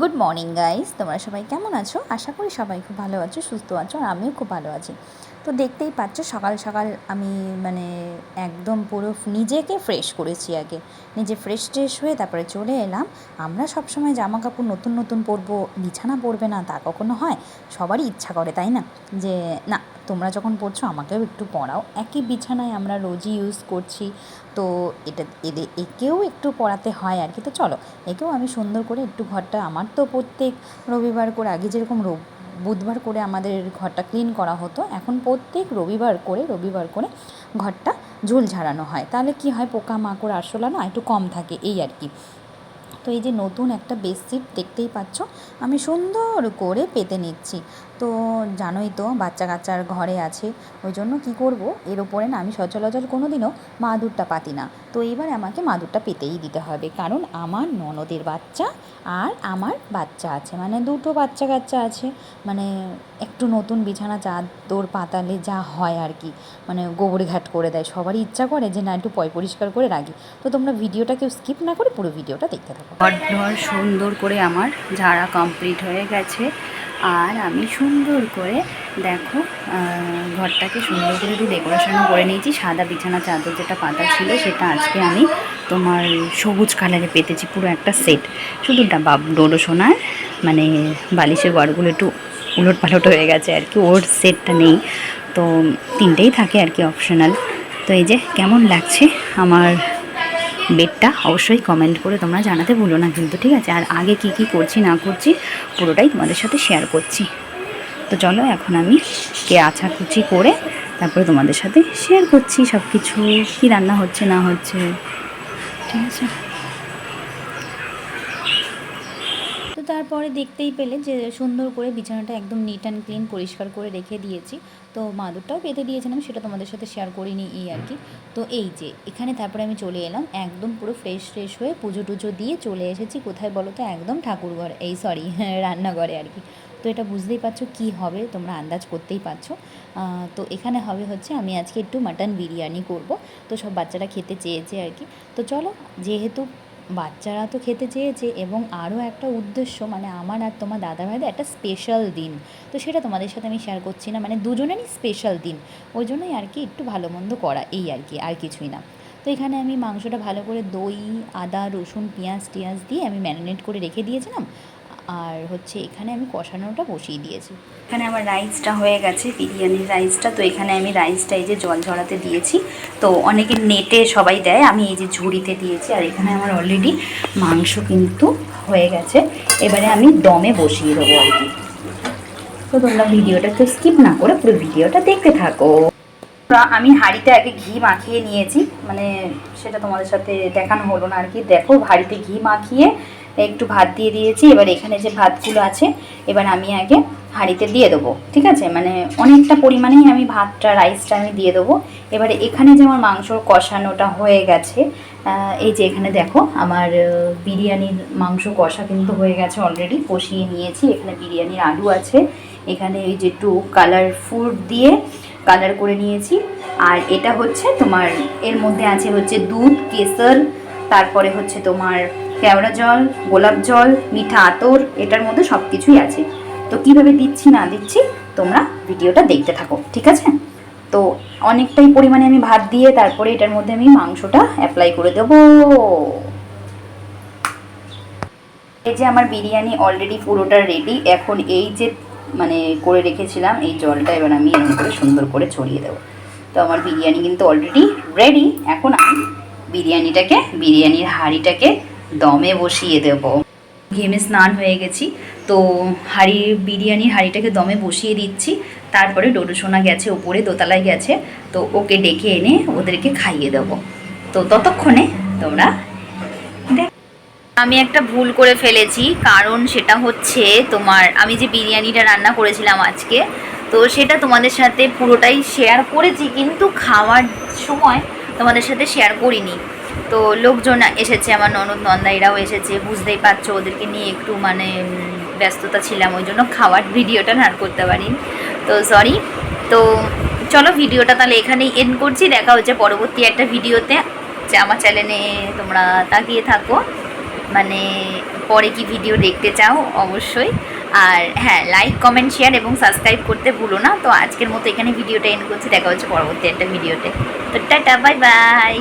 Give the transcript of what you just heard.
Good morning guys তোমরা সবাই কেমন আছো? আশা করি সবাই খুব ভালো আছো, সুস্থ আছো, আর আমিও খুব ভালো আছি। তো দেখতেই পাচ্ছ, সকাল সকাল আমি মানে একদম পুরো নিজেকে ফ্রেশ করেছি আগে। নিজে ফ্রেশ ট্রেশ হয়ে তারপরে চলে এলাম। আমরা সবসময় জামা কাপড় নতুন নতুন পরবো, বিছানা পরবে না, তা কখনো হয়? সবারই ইচ্ছা করে, তাই না? যে, না, তোমরা যখন পড়ছো আমাকেও একটু পড়াও একই বিছানায় আমরা রোজই ইউজ করছি। তো এটা এদের একেও একটু পড়াতে হয় আর কি তো চলো, একেও আমি সুন্দর করে একটু ঘরটা আমার তো প্রত্যেক রবিবার করে, আগে যেরকম বুধবার করে আমাদের ঘরটা ক্লিন করা হতো। এখন প্রত্যেক রবিবার করে রবিবার করে ঘরটা ঝুল ঝাড়ানো হয়। তাহলে কি হয়? পোকামাকড় আরশোলা না একটু কম থাকে, এই আর কি। তো এই যে নতুন একটা বেডশিট দেখতেই পাচ্ছ, আমি সুন্দর করে পেতে নিচ্ছি। তো জানোই তো বাচ্চা কাচ্চার ঘরে আছে ওই জন্য কী করব? এর ওপরে না আমি সচরাচর কোনো দিনও মাদুরটা পাতি না। তো এবার আমাকে মাদুরটা পেতেই দিতে হবে, কারণ আমার ননদের বাচ্চা আর আমার বাচ্চা আছে। মানে দুটো বাচ্চা কাচ্চা আছে মানে একটু নতুন বিছানা চাদর পাতালে যা হয় আর কি মানে গোবর ঘাট করে দেয়। সবারই ইচ্ছা করে যে, না, একটু পয় পরিষ্কার করে রাখি। তো তোমরা ভিডিওটা কেউ স্কিপ না করে পুরো ভিডিওটা দেখতে থাকো। ঘর সুন্দর করে আমার ঝাড়া কমপ্লিট হয়ে গেছে। আর আমি সুন্দর করে দেখো ঘরটাকে সুন্দর করে একটু ডেকোরেশন করে নিয়েছি। সাদা বিছানা চাদর যেটা পাতা ছিল, সেটা আজকে আমি তোমার সবুজ কালারে পেতেছি, পুরো একটা সেট শুধু ডাবা ডোডো সোনার মানে বালিশের ঘরগুলো একটু উলট পালট হয়ে গেছে আর কি, ওর সেটটা নেই। তো তিনটেই থাকে আর কি অপশনাল তো এই যে কেমন লাগছে আমার বেডটা অবশ্যই কমেন্ট করে তোমরা জানাতে ভুলো না কিন্তু, ঠিক আছে? আর আগে কি কি করছি, না করছি, পুরোটাই তোমাদের সাথে শেয়ার করছি। তো চলো এখন আমি কে কুচি করে তারপরে তোমাদের সাথে শেয়ার করছি সব কিছু কী রান্না হচ্ছে, না হচ্ছে, ঠিক আছে তো তারপরে দেখতেই পেলে যে সুন্দর করে বিছানাটা একদম নিট অ্যান্ড ক্লিন পরিষ্কার করে রেখে দিয়েছি। তো মাদুরটাও পেতে দিয়েছিলাম, সেটা তোমাদের সাথে শেয়ার করিনি এই আর কি। তো এই যে, এখানে তারপরে আমি চলে এলাম, একদম পুরো ফ্রেশ ফ্রেশ হয়ে পুজো টুজো দিয়ে চলে এসেছি কোথায় বলো তো, একদম ঠাকুরঘর, এই সরি রান্নাঘরে আর কি। তো এটা বুঝতেই পারছ কী হবে, তোমরা আন্দাজ করতেই পারছ। তো এখানে হবে হচ্ছে, আমি আজকে একটু মাটন বিরিয়ানি করব। তো সব বাচ্চারা খেতে চেয়েছে আর কি। তো চলো, যেহেতু বাচ্চারা তো খেতে চেয়েছে এবং আরও একটা উদ্দেশ্য মানে আমার আর তোমার দাদা ভাইদের একটা স্পেশাল দিন। তো সেটা তোমাদের সাথে আমি শেয়ার করছি না মানে দুজনেরই স্পেশাল দিন। ওই জন্যই আর কি একটু ভালো মন্দ করা, এই আর কি, আর কিছুই না। তো এখানে আমি মাংসটা ভালো করে দই, আদা, রসুন, পেঁয়াজ, টিয়াজ দিয়ে আমি ম্যারিনেট করে রেখে দিয়েছিলাম। আর হচ্ছে এখানে আমি কষানোটা বসিয়ে দিয়েছি। এখানে আমার রাইসটা হয়ে গেছে বিরিয়ানির রাইসটা তো এখানে আমি রাইসটা এই যে জল ঝরাতে দিয়েছি। তো অনেকে নেটে সবাই দেয়, আমি এই যে ঝুড়িতে দিয়েছি। আর এখানে আমার অলরেডি মাংস কিন্তু হয়ে গেছে। এবারে আমি দমে বসিয়ে দেবো আর কি। তো তোমরা ভিডিওটা তো স্কিপ না করে পুরো ভিডিওটা দেখতে থাকো। আমি হাঁড়িতে আগে ঘি মাখিয়ে নিয়েছি। মানে সেটা তোমাদের সাথে দেখানো হলো না আর কি। দেখো হাঁড়িতে ঘি মাখিয়ে একটু ভাত দিয়ে দিয়েছি, এবার এখানে যে ভাতগুলো আছে, এবার আমি আগে হাঁড়িতে দিয়ে দেবো, ঠিক আছে? মানে অনেকটা পরিমাণেই আমি ভাতটা রাইসটা আমি দিয়ে দেবো। এবারে এখানে যে আমার মাংসর কষানোটা হয়ে গেছে এই যে এখানে দেখো, আমার বিরিয়ানির মাংস কষা কিন্তু হয়ে গেছে অলরেডি কষিয়ে নিয়েছি, এখানে বিরিয়ানির আলু আছে। এখানে এই যে একটু কালার ফুড দিয়ে কালার করে নিয়েছি। আর এটা হচ্ছে তোমার, এর মধ্যে আছে হচ্ছে দুধ কেসর তারপরে হচ্ছে তোমার কেওড়া জল, গোলাপ জল, মিঠা আতর, এটার মধ্যে সব কিছুই আছে। তো কীভাবে দিচ্ছি না দিচ্ছি, তোমরা ভিডিওটা দেখতে থাকো, ঠিক আছে? তো অনেকটাই পরিমাণে আমি ভাত দিয়ে তারপরে এটার মধ্যে আমি মাংসটা অ্যাপ্লাই করে দেবো। এই যে আমার বিরিয়ানি অলরেডি পুরোটা রেডি এখন এই যে মানে করে রেখেছিলাম, এই জলটা এবার আমি এরকম করে সুন্দর করে ছড়িয়ে দেবো। তো আমার বিরিয়ানি কিন্তু অলরেডি রেডি এখন আমি বিরিয়ানিটাকে, বিরিয়ানির হাঁড়িটাকে দমে বসিয়ে দেবো। ঘেমে স্নান হয়ে গেছি, তো হাঁড়ি বিরিয়ানির হাঁড়িটাকে দমে বসিয়ে দিচ্ছি, তারপরে ডোডো সোনা গেছে, ওপরে দোতলায় গেছে, তো ওকে ডেকে এনে ওদেরকে খাইয়ে দেবো। তো ততক্ষণে তোমরা আমি একটা ভুল করে ফেলেছি, কারণ সেটা হচ্ছে তোমার, আমি যে বিরিয়ানিটা রান্না করেছিলাম আজকে, তো সেটা তোমাদের সাথে পুরোটাই শেয়ার করেছি, কিন্তু খাওয়ার সময় তোমাদের সাথে শেয়ার করিনি। তো লোকজন এসেছে, আমার ননদ নন্দাইরাও এসেছে, বুঝতেই পারছ, ওদেরকে নিয়ে একটু মানে ব্যস্ততা ছিলাম, ওই জন্য খাওয়ার ভিডিওটা না করতে পারিনি। তো সরি তো চলো ভিডিওটা তাহলে এখানেই এন্ড করছি, দেখা হচ্ছে পরবর্তী একটা ভিডিওতে। যে আমার চ্যানেলে তোমরা তাকিয়ে থাকো মানে পরে কি ভিডিও দেখতে চাও, অবশ্যই। আর হ্যাঁ লাইক কমেন্ট শেয়ার এবং সাবস্ক্রাইব করতে ভুলো না। তো আজকের মতো এখানে ভিডিওটা এন্ড করছি, দেখা হচ্ছে পরবর্তী একটা ভিডিওতে। তো টাটা বাই বাই